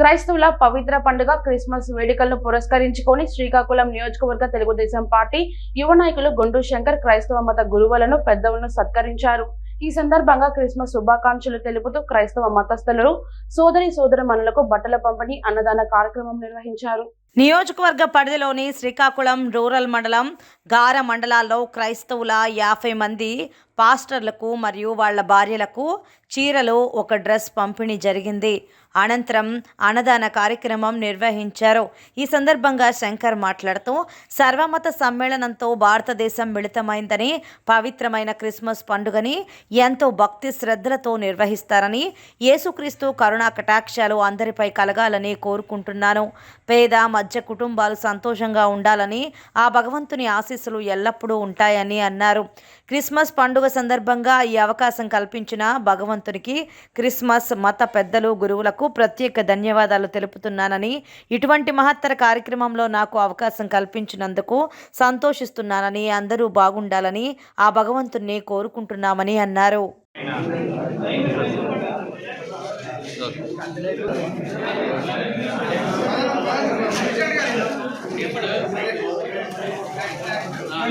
క్రైస్తవుల పవిత్ర పండుగ క్రిస్మస్ వేడుకలను పురస్కరించుకొని శ్రీకాకుళం నియోజకవర్గ తెలుగుదేశం పార్టీ యువ నాయకులు గుండు శంకర్ క్రైస్తవ మత గురువులను పెద్దలను సత్కరించారు. ఈ సందర్భంగా క్రిస్మస్ శుభాకాంక్షలు తెలుపుతూ క్రైస్తవ మతస్థులు సోదరి సోదరమణులకు బట్టల పంపిణీ అన్నదాన కార్యక్రమం నిర్వహించారు. నియోజకవర్గ పరిధిలోని శ్రీకాకుళం రూరల్ మండలం గార మండలాల్లో క్రైస్తవుల యాభై మంది పాస్టర్లకు మరియు వాళ్ళ భార్యలకు చీరలు ఒక డ్రెస్ పంపిణీ జరిగింది. అనంతరం అన్నదాన కార్యక్రమం నిర్వహించారు. ఈ సందర్భంగా శంకర్ మాట్లాడుతూ సర్వమత సమ్మేళనంతో భారతదేశం మిళితమైందని పవిత్రమైన క్రిస్మస్ పండుగని ఎంతో భక్తి శ్రద్ధలతో నిర్వహిస్తారని యేసుక్రీస్తు కరుణా కటాక్షాలు అందరిపై కలగాలని కోరుకుంటున్నాను. పేద మధ్య కుటుంబాలు సంతోషంగా ఉండాలని ఆ భగవంతుని ఆశీస్సులు ఎల్లప్పుడూ ఉంటాయని అన్నారు. క్రిస్మస్ పండుగ సందర్భంగా ఈ అవకాశం కల్పించిన భగవంతునికి క్రిస్మస్ మత పెద్దలు గురువులకు ప్రత్యేక ధన్యవాదాలు తెలుపుతున్నానని ఇటువంటి మహత్తర కార్యక్రమంలో నాకు అవకాశం కల్పించినందుకు సంతోషిస్తున్నానని అందరూ బాగుండాలని ఆ భగవంతుణ్ణి కోరుకుంటున్నామని అన్నారు.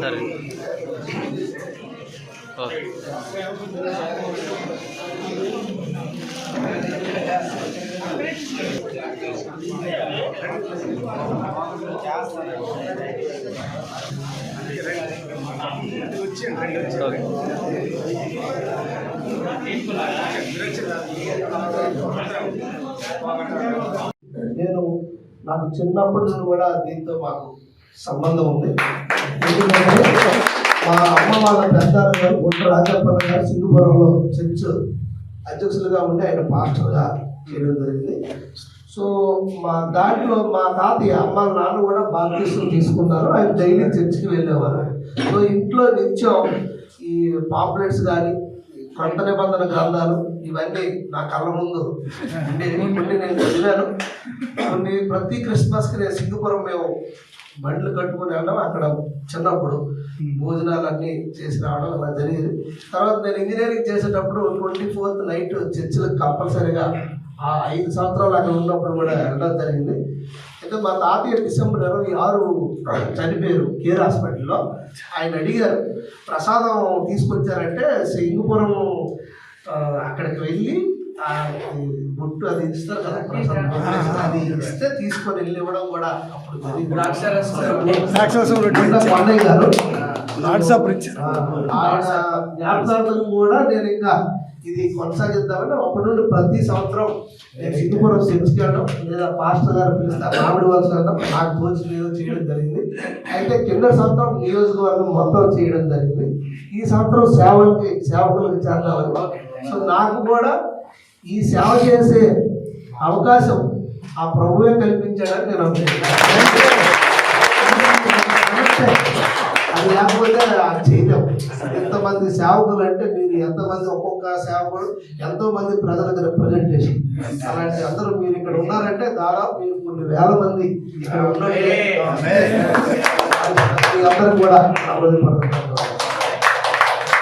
సరే నేను నాకు చిన్నప్పటి నుండి కూడా దీంతో మాకు సంబంధం ఉంది. మా అమ్మ వాళ్ళ పెద్దారు గారు గుంట రాజప్పన్న గారు సింగుపురంలో చర్చ్ అధ్యక్షులుగా ఉండి ఆయన పాస్టర్గా చేయడం జరిగింది. సో మా దాంట్లో మా తాతయ్య అమ్మ నాన్న కూడా బాప్తిస్తం తీసుకున్నారు. ఆయన డైలీ చర్చికి వెళ్ళేవారు సో ఇంట్లో నిత్యం ఈ పాంప్లెట్స్ కానీ కొత్త నిబంధన గ్రంథాలు ఇవన్నీ నా కళ్ళ ముందు ఉండేవి. కొన్ని నేను చదివాను. కొన్ని ప్రతి క్రిస్మస్కి నేను సింగపురం మేము బండ్లు కట్టుకుని వెళ్ళడం అక్కడ చిన్నప్పుడు. భోజనాలు అన్నీ చేసి రావడం అలా జరిగేది. తర్వాత నేను ఇంజనీరింగ్ చేసేటప్పుడు ట్వంటీ ఫోర్త్ నైట్ చర్చిలకు కంపల్సరీగా ఆ ఐదు సంవత్సరాలు అక్కడ ఉన్నప్పుడు కూడా వెళ్ళడం జరిగింది. అయితే మా తాతయ్య డిసెంబర్ ఇరవై ఆరు చనిపోయారు కేర్ హాస్పిటల్లో. ఆయన అడిగారు ప్రసాదం తీసుకొచ్చారంటే సింగపురం అక్కడికి వెళ్ళి బొట్టు అది ఇస్తారు కదా ప్రసాదం అది ఇస్తే తీసుకొని వెళ్ళి ఇవ్వడం కూడా అప్పుడు కొండయ్య గారు. జ్ఞాపకార్థం కూడా నేను ఇంకా ఇది కొనసాగిద్దామని అప్పటి నుండి ప్రతి సంవత్సరం నేను సింగపురం వెళ్ళడం లేదా పాస్టర్ గారు పిలుస్తారు మామిడి వలస నాకు తోచి ఏదో చేయడం జరిగింది. అయితే కింద సంవత్సరం నియోజకవర్గం మొత్తం చేయడం జరిగింది. ఈ సంవత్సరం సేవలకి సేవకులకు చేద్దామని సో నాకు కూడా ఈ సేవ చేసే అవకాశం ఆ ప్రభువే కల్పించాడని నేను అనుకుంటున్నాను అది లేకపోతే చేయలేము ఎంతమంది సేవకులు అంటే మీరు ఎంతమంది ఒక్కొక్క సేవకుడు ఎంతో మంది ప్రజలకు రిప్రజెంటేషన్ అలాంటి అందరూ మీరు ఇక్కడ ఉన్నారంటే దాదాపు మీరు కొన్ని వేల మంది ఇక్కడ ఉన్నట్టే. మీ అందరూ కూడా హృదయపూర్వక ధన్యవాదాలు.